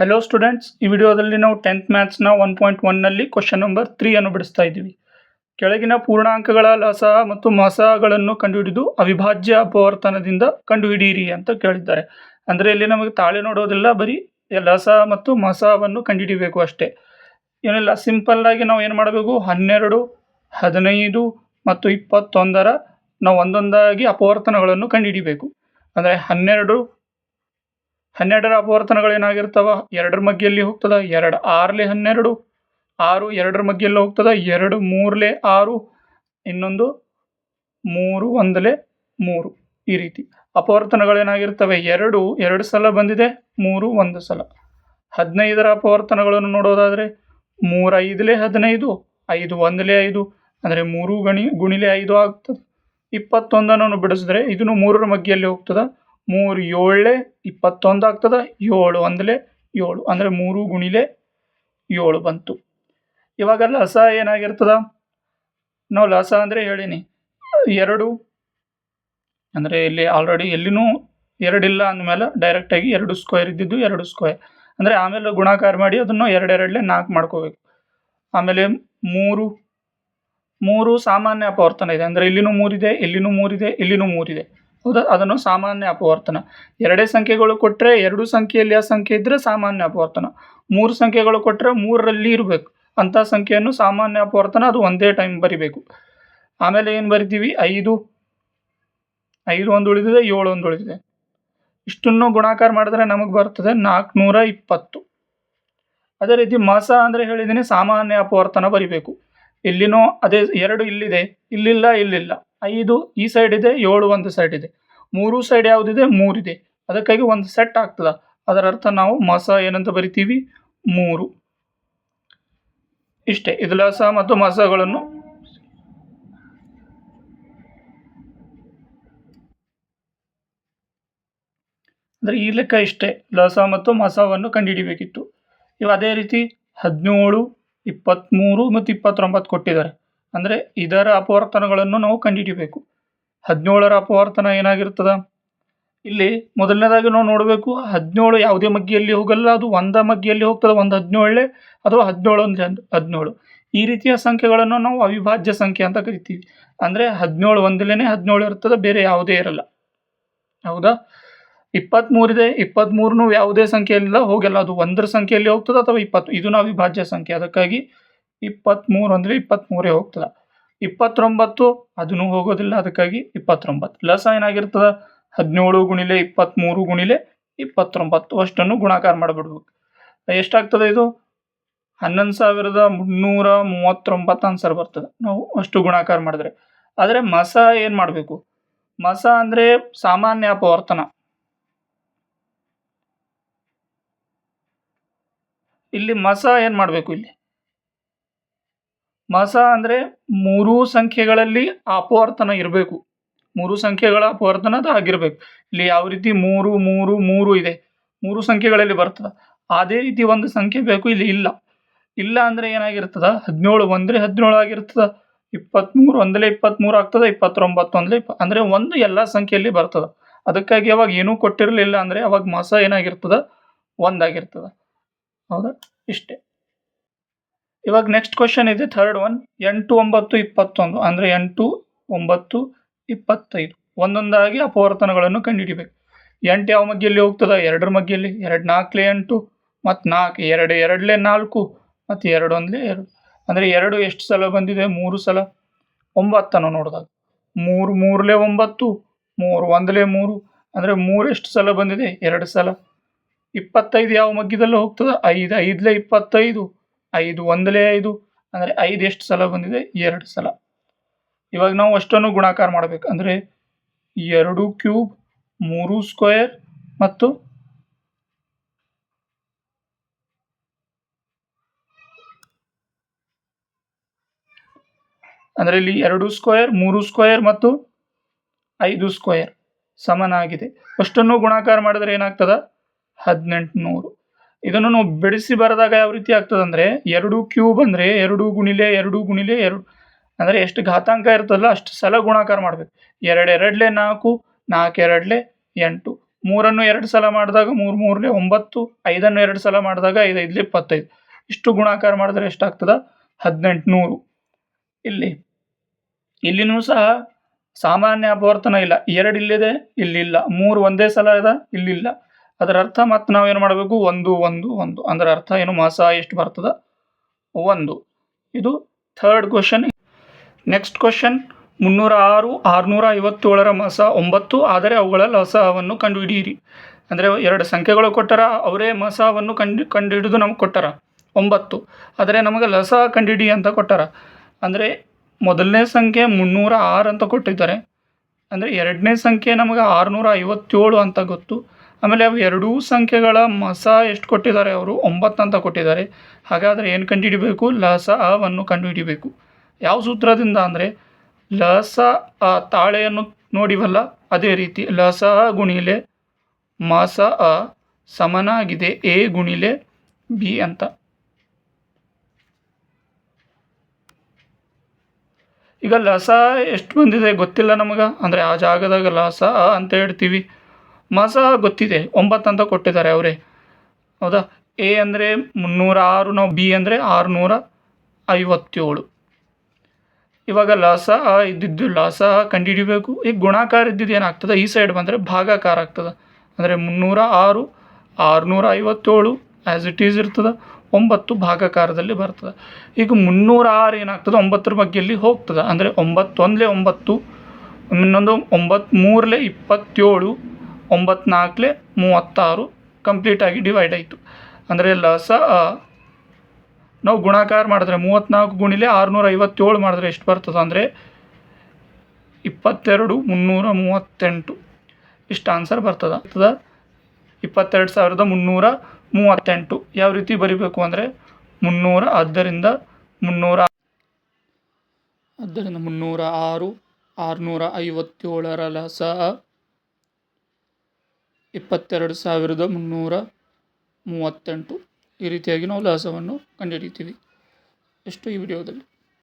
Hello students ಈ ವಿಡಿಯೋದಲ್ಲಿ ನಾವು ಟೆಂತ್ ಮ್ಯಾಥ್ಸ್ನ ಒನ್ ಪಾಯಿಂಟ್ ಒನ್ನಲ್ಲಿ ಕ್ವಶನ್ ನಂಬರ್ ತ್ರೀ ಅನ್ನು ಬಿಡಿಸ್ತಾ ಇದ್ದೀವಿ. ಕೆಳಗಿನ ಪೂರ್ಣಾಂಕಗಳ ಲಸ ಮತ್ತು ಮಸಗಳನ್ನು ಕಂಡುಹಿಡಿದು ಅವಿಭಾಜ್ಯ ಅಪವರ್ತನದಿಂದ ಕಂಡುಹಿಡಿಯಿರಿ ಅಂತ ಕೇಳಿದ್ದಾರೆ. ಅಂದರೆ ಇಲ್ಲಿ ನಮಗೆ ತಾಳೆ ನೋಡೋದಿಲ್ಲ, ಬರೀ ಲಸ ಮತ್ತು ಮಸವನ್ನು ಕಂಡುಹಿಡಿಬೇಕು ಅಷ್ಟೇ. ಏನಿಲ್ಲ ಸಿಂಪಲ್ಲಾಗಿ ನಾವು ಏನು ಮಾಡಬೇಕು? ಹನ್ನೆರಡು, ಹದಿನೈದು ಮತ್ತು ಇಪ್ಪತ್ತೊಂದರ ನಾವು ಒಂದೊಂದಾಗಿ ಅಪವರ್ತನಗಳನ್ನು ಕಂಡುಹಿಡಿಬೇಕು. ಅಂದರೆ ಹನ್ನೆರಡು ಹನ್ನೆರಡರ ಅಪವರ್ತನಗಳು ಏನಾಗಿರ್ತಾವ ಎರಡರ ಮಗ್ಗಿಯಲ್ಲಿ ಹೋಗ್ತದ? ಎರಡು ಆರ್ಲೆ ಹನ್ನೆರಡು. ಆರು ಎರಡರ ಮಗ್ಗಿಯಲ್ಲಿ ಹೋಗ್ತದ? ಎರಡು ಮೂರ್ಲೆ ಆರು. ಇನ್ನೊಂದು ಮೂರು, ಒಂದಲೆ ಮೂರು. ಈ ರೀತಿ. ಅಪವರ್ತನಗಳು ಏನಾಗಿರ್ತವೆ ಎರಡು ಎರಡು ಸಲ ಬಂದಿದೆ, ಮೂರು, ಒಂದು ಸಲ. ಹದಿನೈದರ ಅಪವರ್ತನಗಳನ್ನು ನೋಡೋದಾದರೆ, ಮೂರು ಐದಲೆ ಹದಿನೈದು, ಐದು ಒಂದಲೆ ಐದು. ಅಂದರೆ ಮೂರು ಗಣಿ, ಗುಣಿಲೆ ಐದು ಆಗ್ತದೆ. ಇಪ್ಪತ್ತೊಂದನ್ನು ಬಿಡಿಸಿದ್ರೆ ಇದನ್ನು ಮೂರರ ಮಗ್ಗಿಯಲ್ಲಿ ಹೋಗ್ತದ. ಮೂರು ಏಳೆ ಇಪ್ಪತ್ತೊಂದು ಆಗ್ತದ? ಏಳು ಅಂದಲೆ ಏಳು, ಅಂದರೆ ಮೂರು ಗುಣಿಲೆ ಏಳು ಬಂತು. ಇವಾಗ ಲಸ ಏನಾಗಿರ್ತದ? ನಾವು ಲಸ ಅಂದರೆ ಹೇಳೀನಿ. ಎರಡು, ಅಂದರೆ ಇಲ್ಲಿ ಆಲ್ರೆಡಿ ಎಲ್ಲಿನೂ ಎರಡಿಲ್ಲ ಅಂದಮೇಲೆ ಡೈರೆಕ್ಟಾಗಿ ಎರಡು ಸ್ಕ್ವೇರ್ ಇದ್ದಿದ್ದು ಎರಡು ಸ್ಕ್ವೇರ್ ಅಂದರೆ ಆಮೇಲೆ ಗುಣಾಕಾರ ಮಾಡಿ ಅದನ್ನು ಎರಡೆರಡಲೆ ನಾಲ್ಕು ಮಾಡ್ಕೋಬೇಕು. ಆಮೇಲೆ ಮೂರು ಮೂರು ಸಾಮಾನ್ಯ ಅಪವರ್ತನ ಇದೆ. ಅಂದರೆ ಇಲ್ಲಿನೂ ಮೂರಿದೆ ಇಲ್ಲಿನೂ ಮೂರಿದೆ ಇಲ್ಲಿನೂ ಮೂರಿದೆ. ಹೌದಾ, ಅದನ್ನು ಸಾಮಾನ್ಯ ಅಪವರ್ತನ. ಎರಡೇ ಸಂಖ್ಯೆಗಳು ಕೊಟ್ಟರೆ ಎರಡು ಸಂಖ್ಯೆಯಲ್ಲಿ ಆ ಸಂಖ್ಯೆ ಇದ್ದರೆ ಸಾಮಾನ್ಯ ಅಪವರ್ತನ. ಮೂರು ಸಂಖ್ಯೆಗಳು ಕೊಟ್ಟರೆ ಮೂರರಲ್ಲಿ ಇರಬೇಕು. ಅಂಥ ಸಂಖ್ಯೆಯನ್ನು ಸಾಮಾನ್ಯ ಅಪವರ್ತನ, ಅದು ಒಂದೇ ಟೈಮ್ ಬರಿಬೇಕು. ಆಮೇಲೆ ಏನು ಬರಿತೀವಿ? ಐದು. ಐದು ಒಂದು ಉಳಿದಿದೆ, ಏಳು ಒಂದು ಉಳಿದಿದೆ. ಇಷ್ಟನ್ನು ಗುಣಾಕಾರ ಮಾಡಿದ್ರೆ ನಮಗೆ ಬರ್ತದೆ ನಾಲ್ಕುನೂರ ಇಪ್ಪತ್ತು. ಅದೇ ರೀತಿ ಮಸ ಅಂದರೆ ಹೇಳಿದ್ದೀನಿ ಸಾಮಾನ್ಯ ಅಪವರ್ತನ ಬರಿಬೇಕು. ಇಲ್ಲಿನೂ ಅದೇ ಎರಡು ಇಲ್ಲಿದೆ. ಇಲ್ಲಿಲ್ಲ ಇಲ್ಲಿಲ್ಲ. ಐದು ಈ ಸೈಡ್ ಇದೆ, ಏಳು ಒಂದು ಸೈಡ್ ಇದೆ. ಮೂರು ಸೈಡ್ ಯಾವುದಿದೆ? ಮೂರಿದೆ. ಅದಕ್ಕಾಗಿ ಒಂದು ಸೆಟ್ ಆಗ್ತದ. ಅದರ ಅರ್ಥ ನಾವು ಮಸ ಏನಂತ ಬರಿತೀವಿ? ಮೂರು. ಇಷ್ಟೇ. ಇದು ಲಸ ಮತ್ತು ಮಸಗಳನ್ನು ಅಂದರೆ ಈ ಲೆಕ್ಕ ಇಷ್ಟೇ. ಲಸ ಮತ್ತು ಮಸವನ್ನು ಕಂಡುಹಿಡಿಬೇಕಿತ್ತು. ಇವು ಅದೇ ರೀತಿ ಹದಿನೇಳು ಇಪ್ಪತ್ತ್ಮೂರು ಮತ್ತು ಇಪ್ಪತ್ತೊಂಬತ್ತು ಕೊಟ್ಟಿದ್ದಾರೆ. ಅಂದರೆ ಇದರ ಅಪವರ್ತನಗಳನ್ನು ನಾವು ಕಂಡುಹಿಡಿಬೇಕು. ಹದಿನೇಳರ ಅಪವರ್ತನ ಏನಾಗಿರ್ತದ ಇಲ್ಲಿ ಮೊದಲನೇದಾಗಿ ನಾವು ನೋಡಬೇಕು, ಹದಿನೇಳು ಯಾವುದೇ ಮಗ್ಗಿಯಲ್ಲಿ ಹೋಗಲ್ಲ, ಅದು ಒಂದ ಮಗ್ಗಿಯಲ್ಲಿ ಹೋಗ್ತದೆ, ಒಂದು ಹದಿನೇಳೇ ಅಥವಾ ಹದಿನೇಳು ಒಂದು ಹದಿನೇಳು. ಈ ರೀತಿಯ ಸಂಖ್ಯೆಗಳನ್ನು ನಾವು ಅವಿಭಾಜ್ಯ ಸಂಖ್ಯೆ ಅಂತ ಕರಿತೀವಿ. ಅಂದರೆ ಹದಿನೇಳು ಒಂದಲೇ ಹದಿನೇಳು ಇರ್ತದೆ ಬೇರೆ ಯಾವುದೇ ಇರಲ್ಲ. ಹೌದಾ? ಇಪ್ಪತ್ತ್ಮೂರಿದೆ ಇಪ್ಪತ್ತ್ಮೂರನು ಯಾವುದೇ ಸಂಖ್ಯೆಯಲ್ಲ ಹೋಗಲ್ಲ. ಅದು ಒಂದರ ಸಂಖ್ಯೆಯಲ್ಲಿ ಹೋಗ್ತದೆ ಅಥವಾ ಇಪ್ಪತ್ತು, ಇದು ನಾವು ಅವಿಭಾಜ್ಯ ಸಂಖ್ಯೆ. ಅದಕ್ಕಾಗಿ ಇಪ್ಪತ್ತ್ಮೂರು ಅಂದರೆ ಇಪ್ಪತ್ತ್ಮೂರೇ ಹೋಗ್ತದೆ. ಇಪ್ಪತ್ತೊಂಬತ್ತು ಅದನ್ನು ಹೋಗೋದಿಲ್ಲ, ಅದಕ್ಕಾಗಿ ಇಪ್ಪತ್ತೊಂಬತ್ತು. ಲಸ ಏನಾಗಿರ್ತದೆ? ಹದಿನೇಳು ಗುಣಿಲೆ ಇಪ್ಪತ್ತ್ಮೂರು ಗುಣಿಲೆ ಇಪ್ಪತ್ತೊಂಬತ್ತು. ಅಷ್ಟನ್ನು ಗುಣಾಕಾರ ಮಾಡಿಬಿಡ್ಬೇಕು. ಎಷ್ಟಾಗ್ತದೆ ಇದು? ಹನ್ನೊಂದು ಸಾವಿರದ ಮುನ್ನೂರ ಮೂವತ್ತೊಂಬತ್ತು ಆನ್ಸರ್ ಬರ್ತದೆ. ನಾವು ಅಷ್ಟು ಗುಣಾಕಾರ ಮಾಡಿದ್ರೆ. ಆದರೆ ಮಸ ಏನು ಮಾಡಬೇಕು? ಮಸ ಅಂದರೆ ಸಾಮಾನ್ಯ ಅಪವರ್ತನ. ಇಲ್ಲಿ ಮಸ ಏನು ಮಾಡಬೇಕು ಇಲ್ಲಿ? ಮಸ ಅಂದರೆ ಮೂರು ಸಂಖ್ಯೆಗಳಲ್ಲಿ ಅಪವರ್ತನ ಇರಬೇಕು. ಮೂರು ಸಂಖ್ಯೆಗಳ ಅಪವರ್ತನ ಅದು ಆಗಿರಬೇಕು. ಇಲ್ಲಿ ಯಾವ ರೀತಿ ಮೂರು ಮೂರು ಮೂರು ಇದೆ. ಮೂರು ಸಂಖ್ಯೆಗಳಲ್ಲಿ ಬರ್ತದೆ. ಅದೇ ರೀತಿ ಒಂದು ಸಂಖ್ಯೆ ಬೇಕು ಇಲ್ಲಿ ಇಲ್ಲ. ಇಲ್ಲ ಅಂದರೆ ಏನಾಗಿರ್ತದ? ಹದಿನೇಳು ಒಂದರೆ ಹದಿನೇಳು ಆಗಿರ್ತದ. ಇಪ್ಪತ್ತ್ಮೂರು ಒಂದಲೇ ಇಪ್ಪತ್ತ್ಮೂರು ಆಗ್ತದೆ, ಇಪ್ಪತ್ತೊಂಬತ್ತು ಒಂದಲೇ ಇಪ್ಪ, ಅಂದರೆ ಒಂದು ಎಲ್ಲ ಸಂಖ್ಯೆಯಲ್ಲಿ ಬರ್ತದೆ. ಅದಕ್ಕಾಗಿ ಅವಾಗ ಏನೂ ಕೊಟ್ಟಿರಲಿಲ್ಲ ಅಂದರೆ ಅವಾಗ ಮಾಸ ಏನಾಗಿರ್ತದೆ? ಒಂದಾಗಿರ್ತದೆ. ಹೌದಾ? ಇಷ್ಟೇ. ಇವಾಗ ನೆಕ್ಸ್ಟ್ ಕ್ವಶನ್ ಇದೆ ಥರ್ಡ್ ಒನ್ ಎಂಟು, ಒಂಬತ್ತು, ಇಪ್ಪತ್ತೊಂದು. ಅಂದರೆ ಎಂಟು, ಒಂಬತ್ತು, ಇಪ್ಪತ್ತೈದು. ಒಂದೊಂದಾಗಿ ಅಪವರ್ತನಗಳನ್ನು ಕಂಡುಹಿಡಿಬೇಕು. ಎಂಟು ಯಾವ ಮಗ್ಗಿಯಲ್ಲಿ ಹೋಗ್ತದೆ? ಎರಡರ ಮಗ್ಗಿಯಲ್ಲಿ ಎರಡು ನಾಲ್ಕಲೇ ಎಂಟು, ಮತ್ತು ನಾಲ್ಕು. ಎರಡು ಎರಡಲೇ ನಾಲ್ಕು, ಮತ್ತು ಎರಡು ಒಂದಲೇ ಎರಡು. ಅಂದರೆ ಎರಡು ಎಷ್ಟು ಸಲ ಬಂದಿದೆ? ಮೂರು ಸಲ. ಒಂಬತ್ತನ್ನು ನೋಡಿದಾಗ. ಮೂರು, ಮೂರಲೇ ಒಂಬತ್ತು, ಮೂರು ಒಂದಲೇ ಮೂರು. ಅಂದರೆ ಮೂರು ಎಷ್ಟು ಸಲ ಬಂದಿದೆ? ಎರಡು ಸಲ. ಇಪ್ಪತ್ತೈದು ಯಾವ ಮಗ್ಗಿದಲ್ಲೂ ಹೋಗ್ತದೆ? ಐದು, ಐದಲೇ ಇಪ್ಪತ್ತೈದು. ಐದು, ಒಂದಲೇ ಐದು, ಅಂದರೆ ಐದು ಎಷ್ಟು ಸಲ ಬಂದಿದೆ? ಎರಡು ಸಲ. ಇವಾಗ ನಾವು ಅಷ್ಟನ್ನು ಗುಣಾಕಾರ ಮಾಡಬೇಕು. ಅಂದರೆ ಎರಡು ಕ್ಯೂಬ್, ಮೂರು ಸ್ಕ್ವೇರ್ ಮತ್ತು ಅಂದರೆ ಇಲ್ಲಿ ಎರಡು ಸ್ಕ್ವೇರ್, ಮೂರು ಸ್ಕ್ವೇರ್ ಮತ್ತು ಐದು ಸ್ಕ್ವೇರ್ ಸಮನಾಗಿದೆ. ಅಷ್ಟನ್ನು ಗುಣಾಕಾರ ಮಾಡಿದ್ರೆ ಏನಾಗ್ತದ? ಹದಿನೆಂಟು ನೂರು ಇದನ್ನು ನಾವು ಬಿಡಿಸಿ ಬರೆದಾಗ ಯಾವ ರೀತಿ ಆಗ್ತದೆ ಅಂದರೆ ಎರಡು ಕ್ಯೂಬ್ ಅಂದರೆ ಎರಡು ಗುಣಿಲೆ ಎರಡು ಗುಣಿಲೆ ಎರಡು ಅಂದರೆ ಎಷ್ಟು ಘಾತಾಂಕ ಇರ್ತದಲ್ಲ ಅಷ್ಟು ಸಲ ಗುಣಾಕಾರ ಮಾಡಬೇಕು. ಎರಡು ಎರಡಲೆ ನಾಲ್ಕು ನಾಲ್ಕು ಎರಡಲೆ ಎಂಟು. ಮೂರನ್ನು ಎರಡು ಸಲ ಮಾಡಿದಾಗ ಮೂರು, ಮೂರಲೆ ಒಂಬತ್ತು, ಐದನ್ನು ಎರಡು ಸಲ ಮಾಡಿದಾಗ ಐದು, ಐದಲಿ ಇಪ್ಪತ್ತೈದು. ಇಷ್ಟು ಗುಣಾಕಾರ ಮಾಡಿದ್ರೆ ಎಷ್ಟಾಗ್ತದೆ? ಹದಿನೆಂಟು ನೂರು ಇಲ್ಲಿ, ಇಲ್ಲಿನೂ ಸಹ ಸಾಮಾನ್ಯ ಅಪವರ್ತನ ಇಲ್ಲ. ಎರಡು ಇಲ್ಲಿದೆ, ಇಲ್ಲಿಲ್ಲ. ಮೂರು ಒಂದೇ ಸಲ ಇದೆ ಇಲ್ಲಿಲ್ಲ. ಅದರ ಅರ್ಥ ಮತ್ತು ನಾವೇನು ಮಾಡಬೇಕು? ಒಂದು ಒಂದು ಒಂದು. ಅದರ ಅರ್ಥ ಏನು? ಮಾಸ ಎಷ್ಟು ಬರ್ತದ? ಒಂದು. ಇದು ಥರ್ಡ್ ಕ್ವಶನ್ ನೆಕ್ಸ್ಟ್ ಕ್ವಶನ್ ಮುನ್ನೂರ ಆರು, ಆರುನೂರ ಐವತ್ತೇಳರ ಮಾಸ ಒಂಬತ್ತು. ಆದರೆ ಅವುಗಳ ಲಸವನ್ನು ಕಂಡುಹಿಡಿಯಿರಿ. ಅಂದರೆ ಎರಡು ಸಂಖ್ಯೆಗಳು ಕೊಟ್ಟಾರ, ಅವರೇ ಮಸವನ್ನು ಕಂಡು, ಕಂಡುಹಿಡಿದು ನಮ್ಗೆ ಕೊಟ್ಟಾರ. ಒಂಬತ್ತು. ಆದರೆ ನಮಗೆ ಲಸ ಕಂಡುಹಿಡಿ ಅಂತ ಕೊಟ್ಟಾರ. ಅಂದರೆ ಮೊದಲನೇ ಸಂಖ್ಯೆ ಮುನ್ನೂರ ಆರು ಅಂತ ಕೊಟ್ಟಿದ್ದಾರೆ. ಅಂದರೆ ಎರಡನೇ ಸಂಖ್ಯೆ ನಮಗೆ ಆರುನೂರ ಐವತ್ತೇಳು ಅಂತ ಗೊತ್ತು. ಆಮೇಲೆ ಅವು ಎರಡೂ ಸಂಖ್ಯೆಗಳ ಮಸ ಎಷ್ಟು ಕೊಟ್ಟಿದ್ದಾರೆ ಅವರು? ಒಂಬತ್ತು ಅಂತ ಕೊಟ್ಟಿದ್ದಾರೆ. ಹಾಗಾದರೆ ಏನು ಕಂಡುಹಿಡಿಬೇಕು? ಲಸ ಅವನ್ನು ಕಂಡುಹಿಡಿಬೇಕು. ಯಾವ ಸೂತ್ರದಿಂದ ಅಂದರೆ, ಲಸ ಅ ತಾಳೆಯನ್ನು ನೋಡಿವಲ್ಲ? ಅದೇ ರೀತಿ ಲಸ ಗುಣಿಲೆ ಮಸ ಅ ಸಮನಾಗಿದೆ ಎ ಗುಣಿಲೆ ಬಿ ಅಂತ. ಈಗ ಲಸ ಎಷ್ಟು ಬಂದಿದೆ ಗೊತ್ತಿಲ್ಲ ನಮಗೆ. ಅಂದರೆ ಆ ಜಾಗದಾಗ ಲಸ ಅ ಅಂತ ಹೇಳ್ತೀವಿ. ಮಸ ಗೊತ್ತಿದೆ. ಒಂಬತ್ತು ಅಂತ ಕೊಟ್ಟಿದ್ದಾರೆ ಅವರೇ. ಹೌದಾ? ಎ ಅಂದರೆ ಮುನ್ನೂರ ಆರು ನಾವು ಬಿ ಅಂದರೆ ಆರುನೂರ ಐವತ್ತೇಳು. ಇವಾಗ ಲಾಸ ಇದ್ದಿದ್ದು ಲಾಸ ಕಂಡುಹಿಡಿಬೇಕು. ಈಗ ಗುಣಾಕಾರ ಇದ್ದಿದ್ದು ಏನಾಗ್ತದೆ? ಈ ಸೈಡ್ ಬಂದರೆ ಭಾಗಾಕಾರ ಆಗ್ತದೆ. ಅಂದರೆ ಮುನ್ನೂರ ಆರು ಆರುನೂರ ಐವತ್ತೇಳು ಆ್ಯಸ್ ಇಟ್ ಈಸ್ ಇರ್ತದೆ. ಒಂಬತ್ತು ಭಾಗಾಕಾರದಲ್ಲಿ ಬರ್ತದೆ. ಈಗ ಮುನ್ನೂರ ಆರು ಏನಾಗ್ತದೆ? ಒಂಬತ್ತರ ಬಗ್ಗೆ ಇಲ್ಲಿ ಹೋಗ್ತದೆ. ಅಂದರೆ ಒಂಬತ್ತೊಂದಲೇ ಒಂಬತ್ತು, ಇನ್ನೊಂದು ಒಂಬತ್ತು ಮೂರಲೆ ಇಪ್ಪತ್ತೇಳು ಒಂಬತ್ತು ಮೂವತ್ತಾರು ಕಂಪ್ಲೀಟಾಗಿ ಡಿವೈಡ್ ಆಯಿತು. ಅಂದರೆ ಲಸ ನಾವು ಗುಣಾಕಾರ ಮಾಡಿದ್ರೆ ಮೂವತ್ತ್ನಾಲ್ಕು ಗುಣಿಲೆ ಆರುನೂರ ಐವತ್ತೇಳು ಮಾಡಿದ್ರೆ ಎಷ್ಟು ಬರ್ತದೆ ಅಂದರೆ ಇಪ್ಪತ್ತೆರಡು ಮುನ್ನೂರ ಮೂವತ್ತೆಂಟು. ಇಷ್ಟು ಆನ್ಸರ್ ಬರ್ತದೆ. ಇಪ್ಪತ್ತೆರಡು ಸಾವಿರದ ಮುನ್ನೂರ ಮೂವತ್ತೆಂಟು. ಯಾವ ರೀತಿ ಬರಿಬೇಕು ಅಂದರೆ ಮುನ್ನೂರ ಆದ್ದರಿಂದ ಮುನ್ನೂರ ಆದ್ದರಿಂದ ಮುನ್ನೂರ ಆರು ಆರುನೂರ ಐವತ್ತೇಳರ ಲಸ ಇಪ್ಪತ್ತೆರಡು ಸಾವಿರದ ಮುನ್ನೂರ ಮೂವತ್ತೆಂಟು ಈ ರೀತಿಯಾಗಿ ನಾವು ಲಾಸವನ್ನು ಕಂಡುಹಿಡಿತೀವಿ ಎಷ್ಟು ಈ ವಿಡಿಯೋದಲ್ಲಿ?